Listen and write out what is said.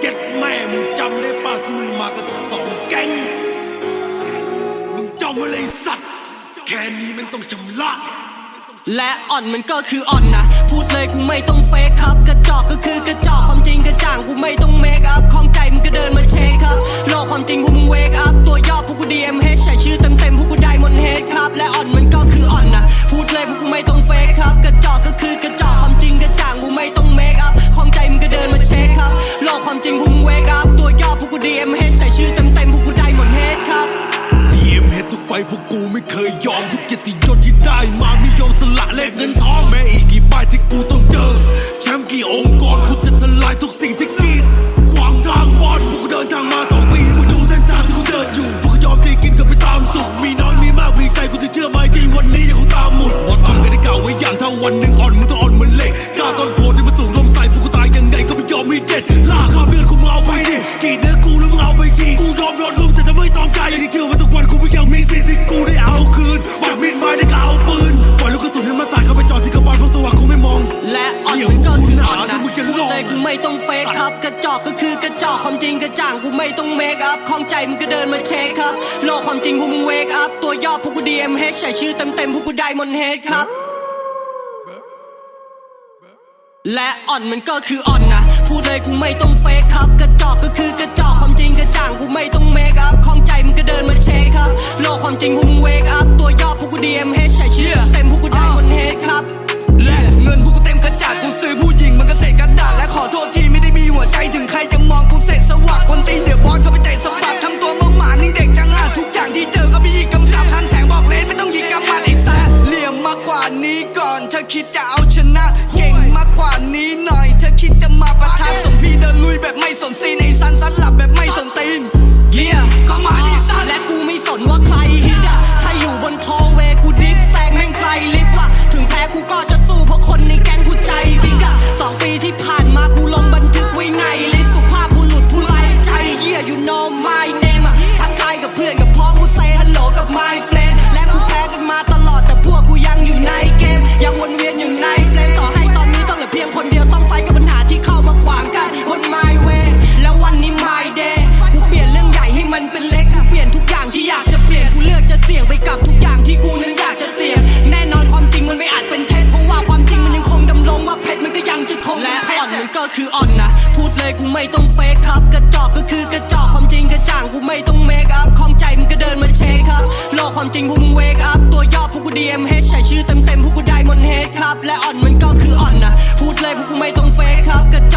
เจ็ดแม่มึงจำได้ป่ะที่มึงมากันสองแก๊งมึงจำไว้เลยสัตว์ แค่นี้มันต้องชำระและอ่อนมันก็คืออ่อนนะ พูดเลยกูไม่ต้องเฟคครับ กระจอกก็คือกระจอกความจริงกระจ่างกูไม่ต้องเมคอัพของใจมึงก็ พวกกูไม่เคยยอมทุกเกียรติยศที่ได้มาไม่ยอมสละแลกเงินทองแม้อีกกี่ป้ายที่กูต้องเจอ แชมป์กี่องค์กรกูจะทลายทุกสิ่งที่ พูจะดลองเลยกูไม่ต้องเฟกครับ กระจอกก็คือกระจอกความจริงกระจ่างกูไม่ต้องเมคอัพของใจมึงก็เดินมาเช็คครับ โลกความจริงพวกมึงเวกอัพตัวย่อพวกกู DMH ใส่ชื่อเต็มเต็มๆพวกกูได้มนเฮดครับ และอ่อนมันก็คืออ่อนนะพูดเลยกูไม่ต้องเฟกครับ กระจอกก็คือกระจอกความจริงกระจ่างกูไม่ต้องเมคอัพของใจ คิดจะเอาชนะ เก่งมากกว่านี้หน่อย เธอคิดจะมาประทะสมพี่เดินลุยแบบไม่สนซีนไอ้สันสันหลับแบบไม่สนตีนเยี่ยก็มาดิสัตว์และกูไม่สนว่าใครฮิตอะถ้าอยู่บนโทเวกูดิฟแซงแม่งไกลลิฟต์อะถึงแพ้กูก็จะ ก็คืออ่อนนะ พูดเลยกูไม่ต้องเฟกครับ กระจอกก็คือกระจอกความจริงกระจ่างกูไม่ต้องเมคอัพของใจมึงก็เดินมาเช็คครับโลกความจริงพวกมึงเวกอัพตัวย่อพวกกู DMH ใส่ชื่อเต็มเต็มๆพวกกูได้มนเฮดครับ และอ่อนมันก็คืออ่อนนะ พูดเลยพวกกูไม่ต้องเฟกครับกระจ